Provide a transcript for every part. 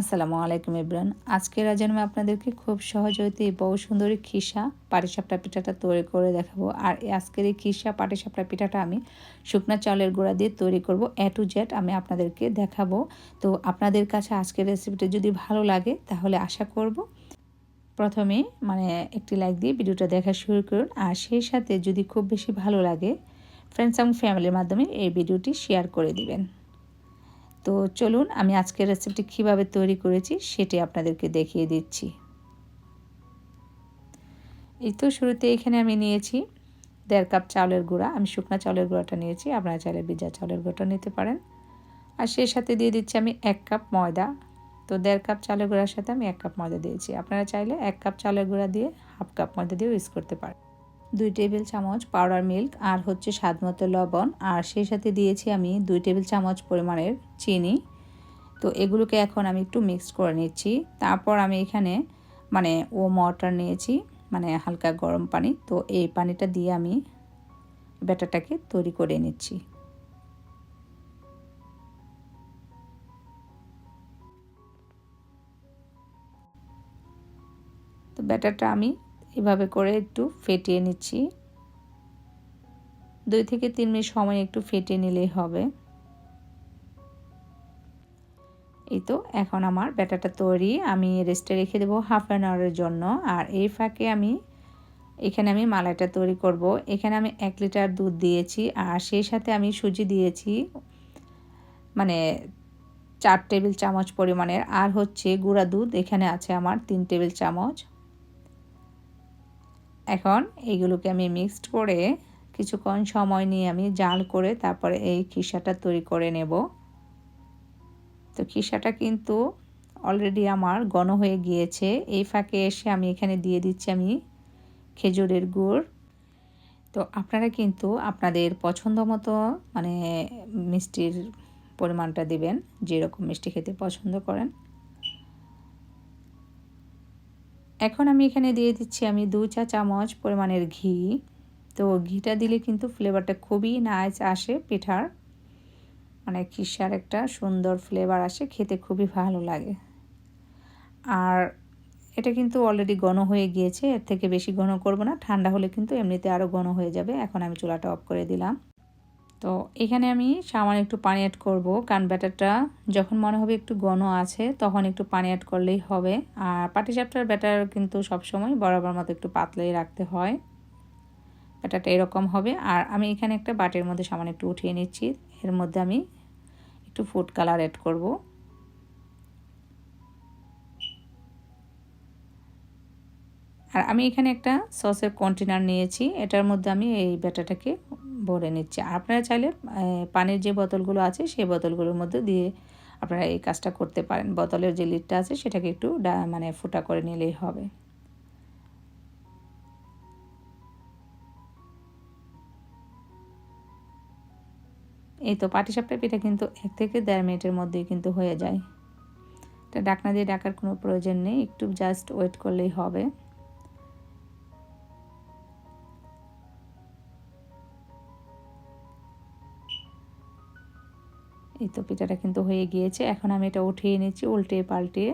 আসসালামু আলাইকুম ইব্রান। আজকের আজ আমি আপনাদেরকে খুব সহজ হইতে বহু সুন্দরী খিসা, পাটিসাপটা পিঠাটা তৈরি করে দেখাবো। আর আজকের এই খিসা, পাটিসাপটা পিঠাটা আমি শুকনা চালের গুঁড়া দিয়ে তৈরি করব। এ টু জেড আমি আপনাদেরকে দেখাবো। তো আপনাদের কাছে আজকের রেসিপিটা যদি ভালো লাগে, তাহলে আশা করব প্রথমে মানে একটি লাইক দিয়ে ভিডিওটা দেখা শুরু করুন। আর সেই সাথে যদি খুব বেশি ভালো লাগে ফ্রেন্ডস এবং ফ্যামিলির মাধ্যমে এই ভিডিওটি শেয়ার করে দিবেন। তো চলুন আমি আজকের রেসিপিটি কীভাবে তৈরি করেছি সেটি আপনাদেরকে দেখিয়ে দিচ্ছি। এই তো শুরুতে এখানে আমি নিয়েছি দেড় কাপ চাউলের গুঁড়া। আমি শুকনা চাউলের গুঁড়াটা নিয়েছি, আপনারা চাইলে ভিজা চাউলের গুঁড়োটা নিতে পারেন। আর সেই সাথে দিয়ে দিচ্ছি আমি এক কাপ ময়দা। তো দেড় কাপ চালের গুঁড়ার সাথে আমি এক কাপ ময়দা দিয়েছি। আপনারা চাইলে এক কাপ চালের গুঁড়া দিয়ে হাফ কাপ ময়দা দিয়েও ইউজ করতে পারেন। দুই টেবিল চামচ পাউডার মিল্ক আর হচ্ছে স্বাদ মতো লবণ। আর সেই সাথে দিয়েছি আমি দুই টেবিল চামচ পরিমাণের চিনি। তো এগুলোকে এখন আমি একটু মিক্স করে নিচ্ছি। তারপর আমি এখানে মানে ও মটার নিয়েছি মানে হালকা গরম পানি। তো এই পানিটা দিয়ে আমি ব্যাটারটাকে তৈরি করে নিচ্ছি। তো ব্যাটারটা আমি এভাবে করে একটু ফেটিয়ে নিচ্ছি। দুই থেকে তিন মিনিট সময় একটু ফেটিয়ে নিলেই হবে। এই তো, এখন আমার ব্যাটাটা তৈরি। আমি রেস্টে রেখে দেবো হাফ অ্যান আওয়ারের জন্য। আর এই ফাঁকে আমি, এখানে আমি মালাইটা তৈরি করব। এখানে আমি এক লিটার দুধ দিয়েছি। আর সেই সাথে আমি সুজি দিয়েছি মানে চার টেবিল চামচ পরিমাণের। আর হচ্ছে গুঁড়া দুধ এখানে আছে আমার তিন টেবিল চামচ। এখন এইগুলোকে আমি মিক্সড করে কিছুক্ষণ সময় নিয়ে আমি জাল করে তারপরে এই খিসাটা তৈরি করে নেব। তো খিসাটা কিন্তু অলরেডি আমার ঘন হয়ে গিয়েছে। এই ফাঁকে এসে আমি এখানে দিয়ে দিচ্ছি আমি খেজুরের গুড়। তো আপনারা কিন্তু আপনাদের পছন্দ মতো মানে মিষ্টির পরিমাণটা দিবেন, যেরকম মিষ্টি খেতে পছন্দ করেন। এখন আমি এখানে দিয়ে দিচ্ছি আমি দু চা চামচ পরিমাণের ঘি। তো ঘিটা দিলে কিন্তু ফ্লেভারটা খুবই নাচ আসে পিঠার। মানে খিসার একটা সুন্দর ফ্লেভার আসে, খেতে খুবই ভালো লাগে। আর এটা কিন্তু অলরেডি ঘন হয়ে গিয়েছে, এর থেকে বেশি ঘন করব না, ঠান্ডা হলে কিন্তু এমনিতে আরও ঘন হয়ে যাবে। এখন আমি চুলাটা অফ করে দিলাম। তো এখানে আমি সামান্য একটু পানি অ্যাড করব, কারণ ব্যাটারটা যখন মনে হবে একটু ঘন আছে, তখন একটু পানি অ্যাড করলেই হবে। আর পাটিসাপটার ব্যাটার কিন্তু সবসময় বরাবর মতো একটু পাতলাই রাখতে হয়। ব্যাটারটা এরকম হবে। আর আমি এখানে একটা বাটির মধ্যে সামান্য একটু উঠিয়ে নিচ্ছি। এর মধ্যে আমি একটু ফুড কালার অ্যাড করব। আর আমি এখানে একটা সসের কন্টেনার নিয়েছি। এটার মধ্যে আমি এই ব্যাটারটাকে ভরে নিচ্ছে। আপনারা চাইলে পানির যে বোতলগুলো আছে, সেই বোতলগুলোর মধ্যে দিয়ে আপনারা এই কাজটা করতে পারেন। বোতলের যে লিডটা আছে, সেটাকে একটু মানে ফুটা করে নিলেই হবে। এই তো পাটিসাপটা পিঠা কিন্তু এক থেকে দেড় মিনিটের মধ্যেই কিন্তু হয়ে যায়। এটা ডাকনা দিয়ে ডাকার কোনো প্রয়োজন নেই। একটু জাস্ট ওয়েট করলেই হবে। এই তো পিঠাটা কিন্তু হয়ে গিয়েছে। এখন আমি এটা উঠিয়ে নিচ্ছি উল্টে পাল্টে।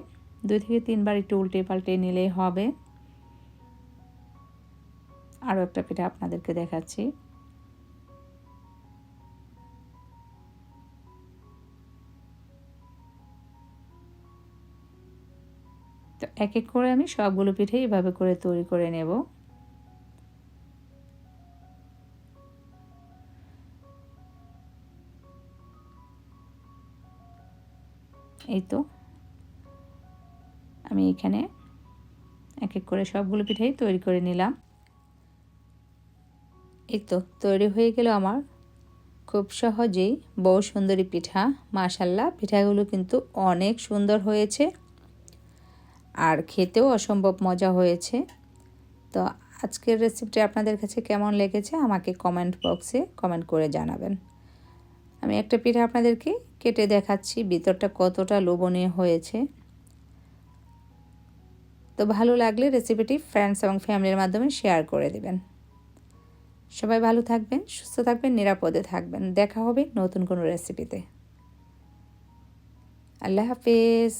দুই থেকে তিনবার একটু উল্টে পাল্টে নিলেই হবে। আরও একটা পিঠা আপনাদেরকে দেখাচ্ছি। তো এক এক করে আমি সবগুলো পিঠে এইভাবে করে তৈরি করে নেব। এই তো। আমি এখানে এক এক করে সবগুলো পিঠাই তৈরি করে নিলাম। এই তো, তৈরি হয়ে গেল আমার খুব সহজেই বউ সুন্দরী পিঠা। মাশাল্লাহ পিঠাগুলো কিন্তু অনেক সুন্দর হয়েছে আর খেতেও অসম্ভব মজা হয়েছে। তো আজকের রেসিপিটি আপনাদের কাছে কেমন লেগেছে আমাকে কমেন্ট বক্সে কমেন্ট করে জানাবেন। আমি একটা পিঠা আপনাদেরকে কেটে দেখাচ্ছি, ভিতরটা কতটা লোবনীয় হয়েছে। তো ভালো লাগলে রেসিপিটি ফ্রেন্ডস এবং ফ্যামিলির মাধ্যমে শেয়ার করে দেবেন। সবাই ভালো থাকবেন, সুস্থ থাকবেন, নিরাপদে থাকবেন। দেখা হবে নতুন কোনো রেসিপিতে আল্লাহ হাফিজ।